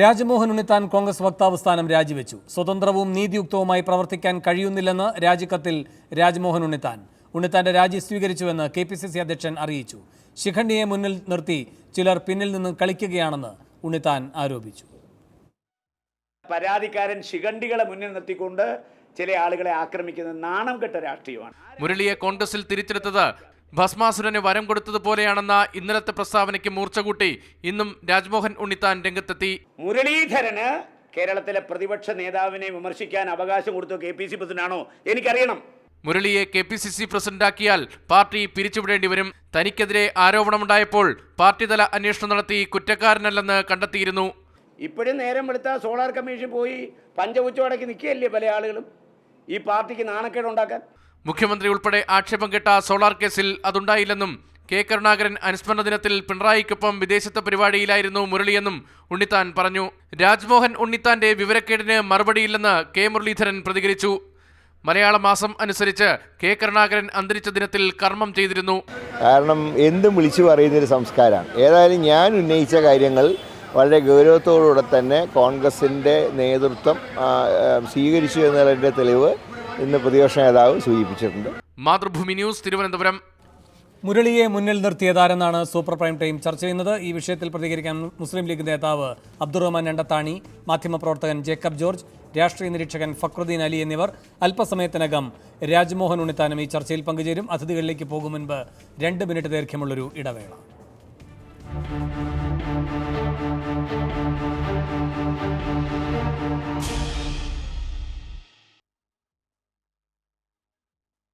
രാജ്മോഹൻ ഉണ്ണിത്താൻ കോൺഗ്രസ് വക്താവ് സ്ഥാനം രാജിവെച്ചു. സ്വതന്ത്രവും നീതിയുക്തവുമായി പ്രവർത്തിക്കാൻ കഴിയുന്നില്ലെന്ന് രാജിക്കത്തിൽ രാജ്മോഹൻ ഉണ്ണിത്താൻ ഉണ്ണിത്താന്റെ രാജി സ്വീകരിച്ചുവെന്ന് കെ പി സി സി അധ്യക്ഷൻ അറിയിച്ചു. ശിഖണ്ഡിയെ മുന്നിൽ നിർത്തി ചിലർ പിന്നിൽ നിന്ന് കളിക്കുകയാണെന്ന് ഉണ്ണിത്താൻ ആരോപിച്ചു. പരാതിക്കാരൻ ശിഖണ്ഡികളെ മുന്നിൽ നിർത്തിക്കൊണ്ട് ചില ആളുകളെ ആക്രമിക്കുന്ന നാണം കെട്ട രാഷ്ട്രീയമാണ്. മുരളിയെ കോൺഗ്രസിൽ തിരിച്ചെടുത്തത് ഭസ്മാസുരന് വരം കൊടുത്തതുപോലെയാണെന്ന ഇന്നലത്തെ പ്രസ്താവനയ്ക്ക് മൂർച്ച കൂട്ടി ഇന്നും രാജ്മോഹൻ ഉണ്ണിത്താൻ രംഗത്തെത്തി. മുരളീധരന് കേരളത്തിലെ പ്രതിപക്ഷ നേതാവിനെ വിമർശിക്കാൻ അവകാശം കൊടുത്തു കെ പി സി പ്രസിഡന്റാണോ? എനിക്കറിയണം. മുരളിയെ കെ പി സി സി പ്രസിഡന്റാക്കിയാൽ പാർട്ടി പിരിച്ചുവിടേണ്ടി വരും. തനിക്കെതിരെ ആരോപണമുണ്ടായപ്പോൾ പാർട്ടിതല അന്വേഷണം നടത്തി കുറ്റക്കാരനല്ലെന്ന് കണ്ടെത്തിയിരുന്നു. ഇപ്പോഴും നേരം വെളുത്ത സോളാർ കമ്മീഷൻ പോയി പഞ്ചവുച്ചോടക്കി നിൽക്കുകയല്ലേ പല ആളുകളും? ഈ പാർട്ടിക്ക് നാണക്കേടുണ്ടാക്കാൻ മുഖ്യമന്ത്രി ഉൾപ്പെടെ ആക്ഷേപം കേട്ട സോളാർ കേസിൽ അതുണ്ടായില്ലെന്നും കെ കരുണാകരൻ അനുസ്മരണ ദിനത്തിൽ പിണറായിക്കൊപ്പം വിദേശത്തെ പരിപാടിയിലായിരുന്നു മുരളിയെന്നും ഉണ്ണിത്താൻ പറഞ്ഞു. രാജ്മോഹൻ ഉണ്ണിത്താന്റെ വിവരക്കേടിന് മറുപടിയില്ലെന്ന് കെ മുരളീധരൻ പ്രതികരിച്ചു. മലയാള മാസം അനുസരിച്ച് കെ കരുണാകരൻ അന്തരിച്ച ദിനത്തിൽ കർമ്മം ചെയ്തിരുന്നു. കാരണം എന്തും വിളിച്ചു പറയുന്നൊരു സംസ്കാരമാണ്. ഏതായാലും ഞാൻ ഉന്നയിച്ച കാര്യങ്ങൾ വളരെ ഗൗരവത്തോടുകൂടെ തന്നെ കോൺഗ്രസിന്റെ നേതൃത്വം സ്വീകരിച്ചു എന്നുള്ളതിന്റെ തെളിവ് ഇന്ന് പ്രതിപക്ഷ നേതാവ് സൂചിപ്പിച്ചിട്ടുണ്ട്. മാതൃഭൂമി ന്യൂസ് തിരുവനന്തപുരം. മുരളിയെ മുന്നിൽ നിർത്തിയ നിർത്തിയതാരെന്നാണ് സൂപ്പർ പ്രൈം ടൈം ചർച്ച ചെയ്യുന്നത്. ഈ വിഷയത്തിൽ പ്രതികരിക്കാൻ മുസ്ലിം ലീഗ് നേതാവ് അബ്ദുറഹ്മാൻ രണ്ടത്താണി മാധ്യമപ്രവർത്തകൻ ജേക്കബ് ജോർജ് രാഷ്ട്രീയ നിരീക്ഷകൻ ഫക്രുദ്ദീൻ അലി എന്നിവർ അല്പസമയത്തിനകം രാജ്മോഹൻ ഉണ്ണിത്താനും ഈ ചർച്ചയിൽ പങ്കുചേരും. അതിഥികളിലേക്ക് പോകും മുൻപ് രണ്ട് മിനിറ്റ് ദൈർഘ്യമുള്ളൊരു ഇടവേള.